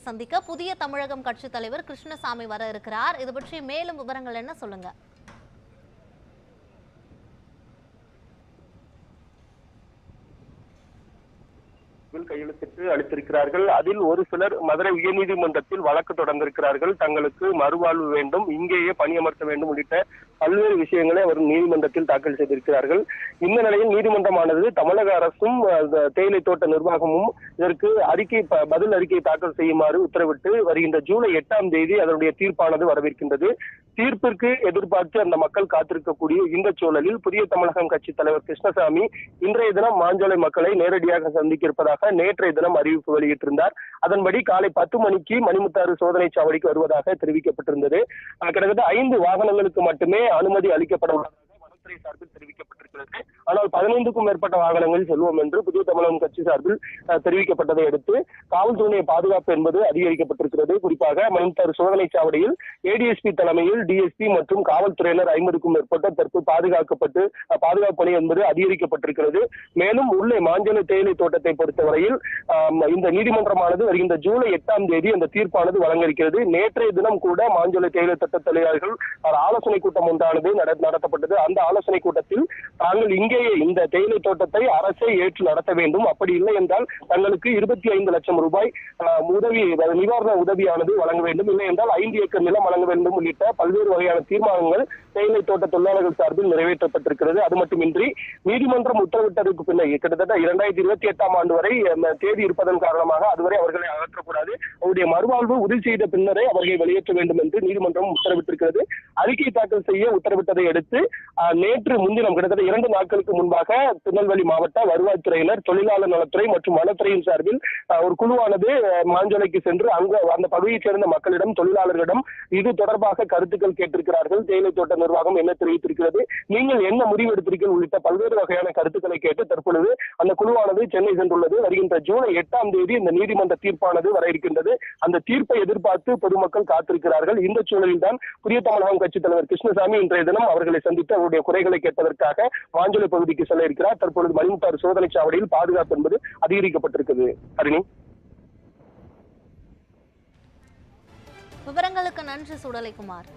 சந்திக்க புதிய தமிழகம் கட்சி தலைவர் கிருஷ்ணசாமி வர இருக்கிறார். இது பற்றி மேலும் விவரங்கள் என்ன சொல்லுங்க. வில் கையெழுத்திட்டு அளித்திருக்கிறார்கள். அதில் ஒரு சிலர் மதுரை உயர்நீதிமன்றத்தில் வழக்கு தொடர்ந்திருக்கிறார்கள். தங்களுக்கு மறுவாழ்வு வேண்டும் இங்கேயே பணியமர்த்த வேண்டும் உள்ளிட்ட பல்வேறு விஷயங்களை அவர் நீதிமன்றத்தில் தாக்கல் செய்திருக்கிறார்கள். இந்த நிலையில் நீதிமன்றமானது தமிழக அரசும் தேயிலை தோட்ட நிர்வாகமும் இதற்கு அறிக்கை பதில் அறிக்கை தாக்கல் செய்யுமாறு உத்தரவிட்டு வருகின்ற ஜூலை எட்டாம் தேதி அதனுடைய தீர்ப்பானது வரவிருக்கின்றது. தீர்ப்பிற்கு எதிர்பார்த்து அந்த மக்கள் காத்திருக்கக்கூடிய இந்த சூழலில் புதிய தமிழகம் கட்சி தலைவர் கிருஷ்ணசாமி இன்றைய தினம் மாஞ்சோலை மக்களை நேரடியாக சந்திக்க இருப்பதாக நேற்றைய தினம் அறிவிப்பு வெளியிட்டிருந்தார். அதன்படி காலை பத்து மணிக்கு மணிமுத்தாறு சோதனை சாவடிக்கு வருவதாக தெரிவிக்கப்பட்டிருந்தது. கிட்டத்தட்ட ஐந்து வாகனங்களுக்கு மட்டுமே அனுமதி அளிக்கப்பட உள்ளதாக வனத்துறை சார்பில் தெரிவிக்கப்பட்டிருக்கிறது. ஆனால் பதினைந்துக்கும் மேற்பட்ட வாகனங்கள் செல்வோம் என்று புதிய தமிழகம் கட்சி சார்பில் தெரிவிக்கப்பட்டதை அடுத்து காவல்துறையை பாதுகாப்பு என்பது அதிகரிக்கப்பட்டிருக்கிறது. குறிப்பாக மணிமுத்தாறு சோதனை சாவடியில் ஏடிஎஸ்பி தலைமையில் டிஎஸ்பி மற்றும் காவல்துறையினர் ஐம்பதுக்கும் மேற்பட்ட தற்போது பாதுகாக்கப்பட்டு பாதுகாப்பு பணி என்பது அதிகரிக்கப்பட்டிருக்கிறது. மேலும் உள்ளே மாஞ்சல தேயிலை தோட்டத்தை பொறுத்தவரையில் இந்த நீதிமன்றமானது வருகின்ற ஜூலை எட்டாம் தேதி அந்த தீர்ப்பானது வழங்க இருக்கிறது நேற்றைய தினம் கூட மாஞ்சல தேயிலை தோட்ட தொழிலாளர்கள் ஆலோசனை கூட்டம் ஒன்றானது நட- நடத்தப்பட்டது. அந்த ஆலோசனை கூட்டத்தில் தாங்கள் இங்கேயே இந்த தேயிலை தோட்டத்தை அரசே ஏற்று நடத்த வேண்டும். அப்படி இல்லை என்றால் தங்களுக்கு இருபத்தி ஐந்து லட்சம் ரூபாய் ஆஹ், உதவி நிவாரண உதவியானது வழங்க வேண்டும். இல்லை என்றால் ஐந்து ஏக்கர் நிலம் வழங்க வேண்டும் உள்ளிட்ட பல்வேறு வகையான தீர்மானங்கள் தேயிலை தோட்ட தொழிலாளர்கள் சார்பில் நிறைவேற்றப்பட்டிருக்கிறது. அது மட்டுமின்றி நீதிமன்றம் உத்தரவிட்டதற்கு பின்னர் கிட்டத்தட்ட இரண்டாயிரத்தி இருபத்தி எட்டாம் ஆண்டு வரை தேதி இருப்பதன் காரணமாக அதுவரை அவர்களை அகற்றக்கூடாது. அவருடைய மறுவாழ்வு உறுதி செய்த பின்னரே அவர்களை வெளியேற்ற வேண்டும் என்று நீதிமன்றம் உத்தரவிட்டிருக்கிறது. அறிக்கை தாக்கல் செய்ய உத்தரவிட்டதை அடுத்து ஆஹ், நேற்று முன்தினம் கிட்டத்தட்ட இரண்டு நாட்களுக்கு முன்பாக திருநெல்வேலி மாவட்ட வருவாய்த்துறையினர் தொழிலாளர் நலத்துறை மற்றும் வனத்துறையின் சார்பில் ஒரு குழுவானது மாஞ்சோலைக்கு சென்று அங்கு அந்த பகுதியைச் சேர்ந்த மக்களிடம் தொழிலாளர்களிடம் இது தொடர்பாக கருத்துக்கள் கேட்டிருக்கிறார்கள். தேயிலை தோட்ட நிர்வாகம் என்ன தெரிவித்திருக்கிறது நீங்கள் என்ன முடிவு எடுத்திருக்கீர்கள் உள்ளிட்ட பல்வேறு வகையான கருத்துக்களை கேட்டு தற்பொழுது அந்த குழுவானது சென்னை சென்றுள்ளது. வருகின்ற ஜூலை எட்டாம் தேதி இந்த நீதிமன்ற தீர்ப்பானது வர இருக்கின்றது. அந்த தீர்ப்பை எதிர்பார்த்து பொதுமக்கள் காத்திருக்கிறார்கள். இந்த சூழலில் தான் புதிய தமிழகம் கட்சித் தலைவர் கிருஷ்ணசாமி இன்றைய தினம் அவர்களை சந்தித்து அவருடைய குறைகளை கேட்பதற்காக வாஞ்சலை பகுதிக்கு செல்ல இருக்கிறார். தற்பொழுது மணிமுத்தாறு சோதனை சாவடியில் பாதுகாப்பு என்பது அதிகரிக்கப்பட்டிருக்கிறது. ஹரிணி விவரங்களுக்கு நன்றி சுடலைக்குமார்.